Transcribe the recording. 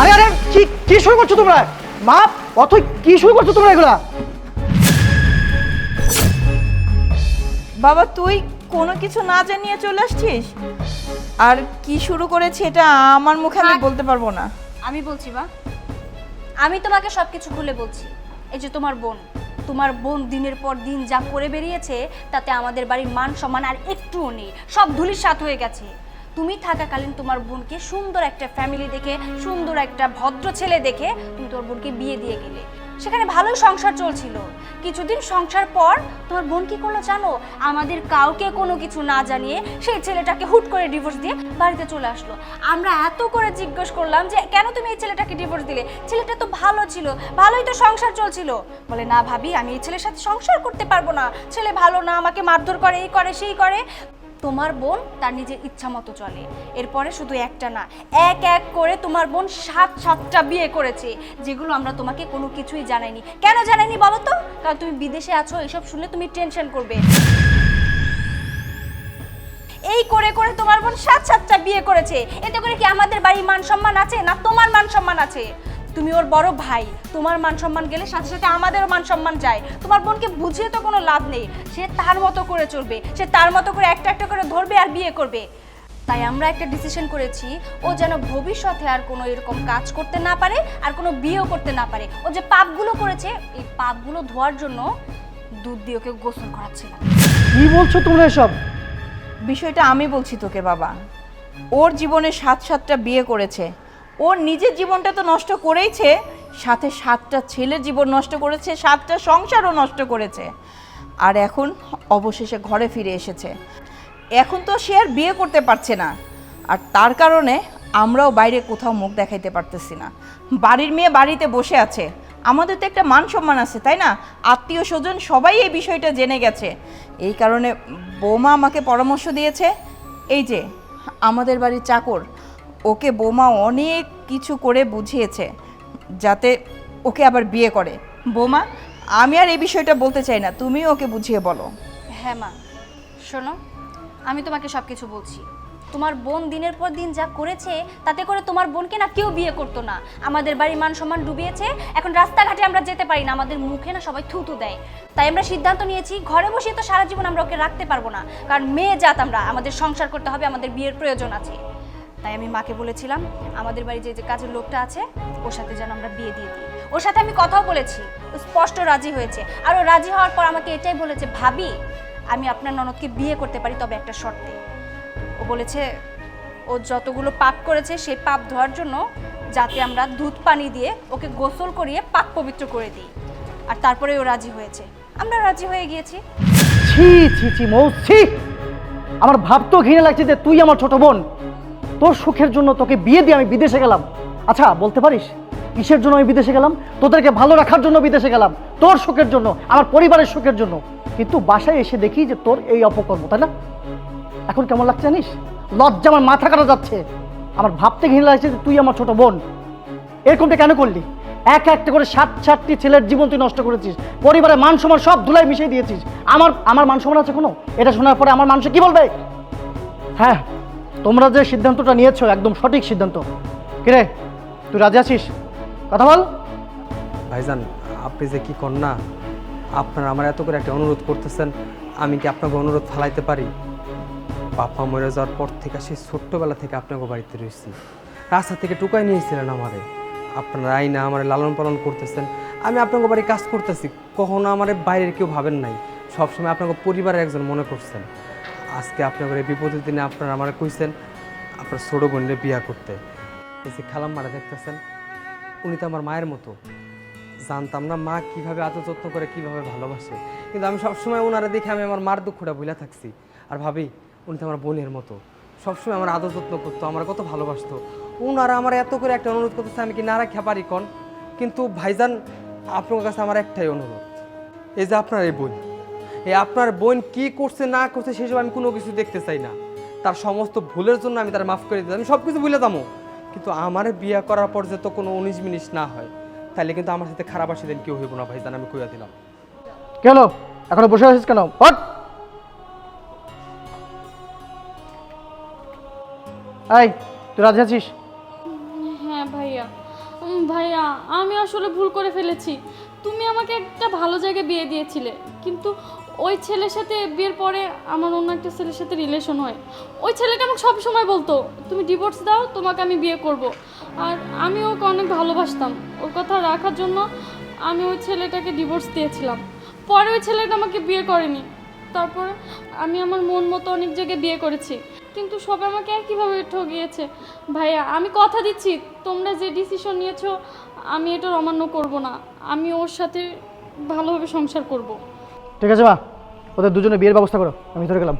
আরে আরে কি কি শুরু করছ তোমরা? মা অথই কি শুরু করছ তোমরা এগুলা? বাবা তুই কোনো কিছু না জানিয়ে চলে আসছিস? আর কি শুরু করেছে এটা আমার মুখে আমি বলতে পারব না। আমি বলছি বা। আমি তোমাকে সব কিছু খুলে বলছি। এই যে তোমার বোন তোমার বোন দিনের পর দিন যা করে বেরিয়েছে তাতে আমাদের বাড়ির মান সম্মান আর একটুও নেই। সব ধুলির সাথ হয়ে গেছে। তুমি থাকাকালীন তোমার বোনকে সুন্দর একটা ফ্যামিলি দেখে, সুন্দর একটা ভদ্র ছেলে দেখে তুমি তোমার বোনকে বিয়ে দিয়ে গেলে। সেখানে ভালোই সংসার চলছিল। কিছুদিন সংসার পর তোমার বোন কি করল জানো? আমাদের কাউকে কোনো কিছু না জানিয়ে সেই ছেলেটাকে হুট করে ডিভোর্স দিয়ে বাড়িতে চলে আসলো। আমরা এত করে জিজ্ঞেস করলাম যে, কেন তুমি এই ছেলেটাকে ডিভোর্স দিলে? ছেলেটা তো ভালো ছিল, ভালোই তো সংসার চলছিল। বলে, না ভাবি, আমি এই ছেলের সাথে সংসার করতে পারব না। ছেলে ভালো না, আমাকে মারধর করে, এই করে, সেই করে। তোমার বোন তার নিজের ইচ্ছা মতো চলে। এরপরে শুধু একটা না, এক এক করে তোমার বোন সাত সাতটা বিয়ে করেছে, যেগুলো আমরা তোমাকে কোনো কিছুই জানাইনি। কেন জানাইনি বলো তো? কারণ তুমি বিদেশে আছো এসব শুনে তুমি টেনশন করবে। এই করে করে তোমার বোন সাত সাতটা বিয়ে করেছে। এতে করে কি আমাদের বাড়ি মান সম্মান আছে না তোমার মান সম্মান আছে? তুমি ওর বড় ভাই। তোমার মান সম্মান গেলে সাথে সাথে আমাদেরও মান সম্মান যায়। তোমার বোনকে বুঝিয়ে তো কোনো লাভ নেই। সে তার মতো করে চলবে। সে তার মতো করে একটা একটা করে ধরবে আর বিয়ে করবে। তাই আমরা একটা ডিসিশন করেছি ও যেন ভবিষ্যতে আর কোনো এরকম কাজ করতে না পারে আর কোনো বিয়েও করতে না পারে। ও যে পাপগুলো করেছে এই পাপগুলো ধোয়ার জন্য দুধ দিয়ে ওকে গোসল করাচ্ছিলাম কি বলছো তোমরা এসব? বিষয়টা আমি বলছি তোকে বাবা। ওর জীবনে সাত সাতটা বিয়ে করেছে। ওর নিজের জীবনটা তো নষ্ট করেইছে, সাথে সাতটা ছেলের জীবন নষ্ট করেছে, সাতটা সংসারও নষ্ট করেছে। আর এখন অবশেষে ঘরে ফিরে এসেছে। এখন তো সে আর বিয়ে করতে পারছে না। আর তার কারণে আমরাও বাইরে কোথাও মুখ দেখাইতে পারতেছি না। বাড়ির মেয়ে বাড়িতে বসে আছে। আমাদের তো একটা মান সম্মান আছে, তাই না? আত্মীয় স্বজন সবাই এই বিষয়টা জেনে গেছে। এই কারণে বৌমা আমাকে পরামর্শ দিয়েছে, এই যে, আমাদের বাড়ির চাকর। ওকে বৌমা অনেক কিছু করে বুঝিয়েছে, যাতে ওকে আবার বিয়ে করে। বৌমা, আমি আর এই বিষয়টা বলতে চাই না, তুমি ওকে বুঝিয়ে বলো। হ্যাঁ মা, শোনো, আমি তোমাকে সব কিছু বলছি। তোমার বোন দিনের পর দিন যা করেছে, তাতে করে তোমার বোনকে না কেউ বিয়ে করতো না। আমাদের বাড়ির মান সম্মান ডুবিয়েছে, এখন রাস্তাঘাটে আমরা যেতে পারি না, আমাদের মুখে না সবাই থুতু দেয়। তাই আমরা সিদ্ধান্ত নিয়েছি, ঘরে বসে তো সারা জীবন আমরা ওকে রাখতে পারব না। কারণ মেয়ে জাত আমরা, আমাদের সংসার করতে হবে, আমাদের বিয়ের প্রয়োজন আছে। তাই আমি মাকে বলেছিলাম, আমাদের বাড়ি যে যে কাজের লোকটা আছে, ওর সাথে যেন আমরা বিয়ে দিয়ে দিই। ওর সাথে আমি কথাও বলেছি, ও স্পষ্ট রাজি হয়েছে। আর ও রাজি হওয়ার পর আমাকে এটাই বলেছে, ভাবি, আমি আপনার ননদকে বিয়ে করতে পারি, তবে একটা শর্তে। ও বলেছে, ও যতগুলো পাপ করেছে, সেই পাপ ধোয়ার জন্য যাতে আমরা দুধ পানি দিয়ে ওকে গোসল করিয়ে পাক পবিত্র করে দিই। আর তারপরে ও রাজি হয়েছে। আমরা রাজি হয়ে গিয়েছি। ছি ছি ছি মৌ ছি আমার ভাবতেও ঘৃণা লাগছে যে তুই আমার ছোট বোন। তোর সুখের জন্য তোকে বিয়ে দিয়ে আমি বিদেশে গেলাম। আচ্ছা বলতে পারিস? কিসের জন্য আমি বিদেশে গেলাম? তোদেরকে ভালো রাখার জন্য বিদেশে গেলাম। তোর সুখের জন্য, আমার পরিবারের সুখের জন্য। কিন্তু বাসায় এসে দেখি যে তোর এই অপকর্ম, তাই না? এখন কেমন লাগছে জানিস? লজ্জা আমার মাথা কাটা যাচ্ছে। আমার ভাবতে ঘৃণা লাগছে যে তুই আমার ছোট বোন। এরকমটা কেন করলি? এক একটা করে সাত, সাতটি ছেলের জীবন তুই নষ্ট করেছিস। পরিবারের মান সম্মান সব ধুলাই মিশিয়ে দিয়েছিস। আমার আমার মান সম্মান আছে কোনো? এটা শোনার পরে আমার মানুষ কি বলবে? হ্যাঁ তোমরা যে সিদ্ধান্তটা নিয়েছো, একদম সঠিক সিদ্ধান্ত। কিরে তুই রাজি আছিস? কথা বল। ভাইজান, আপনি যে কি কন্যা, আপনার আমার এত করে একটা অনুরোধ করতেছেন, আমি কি আপনাকে অনুরোধ ফালাইতে পারি? বাপা মরে যাওয়ার পর থেকে সেই ছোট্টবেলা থেকে আপনাকে বাড়িতে রয়েছি। রাস্তা থেকে টুকাই নিয়েছিলেন আমারে। আপনার আইনা আমার লালন পালন করতেছেন। আমি আপনাকে বাড়ি কাজ করতেছি। কখনো আমার বাইরের কেউ ভাবেন নাই। সবসময় আপনাকে পরিবারের একজন মনে করছেন। আজকে আপনাদের এই বিপদের দিনে আপনারা আমার কইছেন, আপনার ছোটো বোনের বিয়া করতে। এই যে খালাম মারা দেখতেছেন, উনি তো আমার মায়ের মতো। জানতাম না মা কীভাবে আদর যত্ন করে, কীভাবে ভালোবাসে। কিন্তু আমি সবসময় ওনারা দেখে আমি আমার মার দুঃখটা ভুলে থাকছি। আর ভাবি, উনি তো আমার বোনের মতো। সবসময় আমার আদর যত্ন করতো, আমার কত ভালোবাসতো। ওনারা আমার এত করে একটা অনুরোধ করতেছে, আমি কি না রাখা পারি কন? কিন্তু ভাইজান, আপনার কাছে আমার একটাই অনুরোধ। এই যে আপনার এই বোন এই আপনার বোন কি করছে না করছে সেসব আমি কোনো কিছু দেখতে চাই না। তার সমস্ত ভুলের জন্য আমি তার মাফ করে দিতে আমি সব কিছু ভুলে যাব। কিন্তু আমার বিয়ে করার পর যে তো কোনো উনিশ মিনিট না হয় তাহলে কিন্তু আমার সাথে খারাপ আসে দিন কেউ হইব না ভাইজান আমি কইয়া দিলাম। কে হলো? এখনও বসে আছিস কেন? হট এই তুই রাজি আছিস? হ্যাঁ ভাইয়া। উম, ভাইয়া আমি আসলে ভুল করে ফেলেছি। তুমি আমাকে একটা ভালো জায়গায় বিয়ে দিয়েছিলে। কিন্তু ওই ছেলের সাথে বিয়ের পরে আমার অন্য একটা ছেলের সাথে রিলেশন হয়। ওই ছেলেটা আমাকে সব সময় বলতো, তুমি ডিভোর্স দাও, তোমাকে আমি বিয়ে করব। আর আমি ওকে অনেক ভালোবাসতাম। ওর কথা রাখার জন্য আমি ওই ছেলেটাকে ডিভোর্স দিয়েছিলাম। পরে ওই ছেলেটা আমাকে বিয়ে করেনি। তারপর আমি আমার মন মতো অনেক জায়গায় বিয়ে করেছি। কিন্তু সবাই আমাকে একইভাবে ঠকিয়েছে। ভাইয়া, আমি কথা দিচ্ছি। তোমরা যে ডিসিশন নিয়েছো, আমি এটার অমান্য করব না। আমি ওর সাথে ভালোভাবে সংসার করব। ঠিক আছে মা? ওদের দুজনে বিয়ের ব্যবস্থা করো আমি ধরে গেলাম।